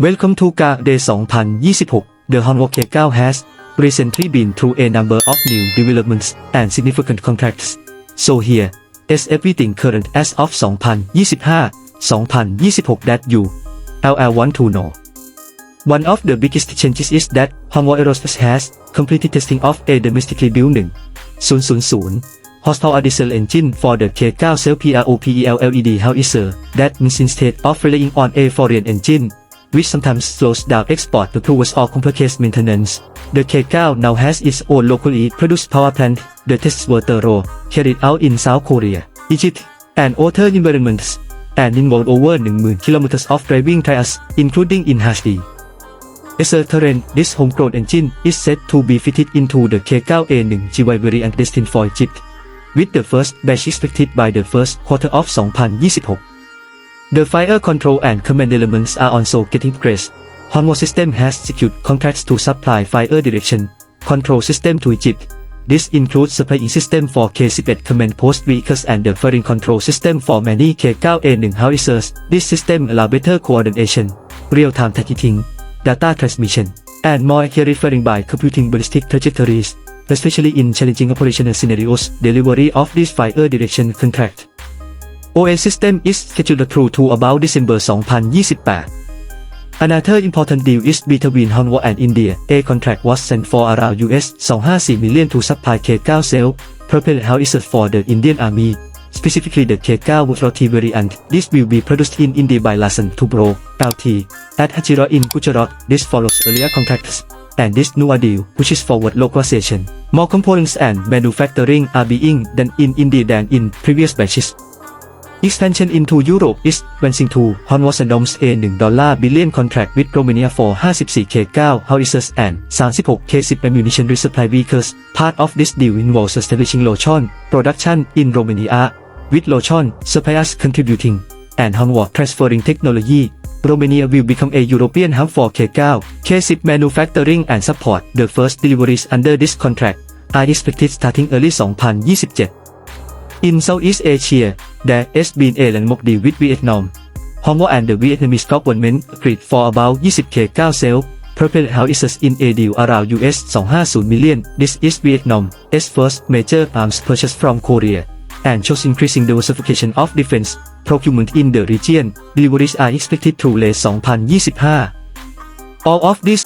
Welcome to GA Day 2026. The Honwok K9 has recently been through a number of new developments and significant contracts. So here is everything current as of 2025, 2026 that you LL want to know. One of the biggest changes is that Honwoo Aerospace has completed testing of a domestically built 1 000 horsepower diesel engine for the K9 Self PROPEL LED howitzer. That means instead of relying on a foreign engine, which sometimes slows down export to towards or complicates maintenance, the K9 now has its own locally produced power plant. The tests were thorough, carried out in South Korea, Egypt, and other environments, and involved over 10,000 kilometers of driving trials, including in Hashdi. As a terrain, this homegrown engine is said to be fitted into the K9A1 GY variant destined for Egypt, with the first batch expected by the first quarter of 2026. The fire control and command elements are also getting progress. Honwo System has secured contracts to supply fire direction control system to Egypt. This includes supplying system for K-11 command post vehicles and the firing control system for many K9A1 howitzers. This system allow better coordination, real-time targeting, data transmission, and more accurate firing by computing ballistic trajectories, especially in challenging operational scenarios. Delivery of this fire direction contract OS system is scheduled through to about December 2028. Another important deal is between Honwo and India. A contract was sent for around US 254 million to supply K9 cell propelled howitzers for the Indian Army, specifically the K9 Woodroti variant. This will be produced in India by Larsen Tubro, LT, at Hachira in Gujarat. This follows earlier contracts. And this new deal which pushes forward localization. More components and manufacturing are being done in India than in previous batches. Expansion into Europe is advancing to Honwo Sandom's a $1 billion contract with Romania for 54 K9 howitzers and 36 K10 ammunition resupply vehicles. Part of this deal involves establishing Lochon production in Romania, with Lochon suppliers contributing, and Honwo transferring technology. Romania will become a European hub for K9, K10 manufacturing and support. The first deliveries under this contract are expected starting early 2027. In Southeast Asia, there has been a landmark deal with Vietnam. Hongo and the Vietnamese government agreed for about 20 K9 cell propelled howitzers in a deal around US 250 million. This is Vietnam's first major arms purchase from Korea, and shows increasing diversification of defense procurement in the region. Deliveries are expected through late 2025. All of these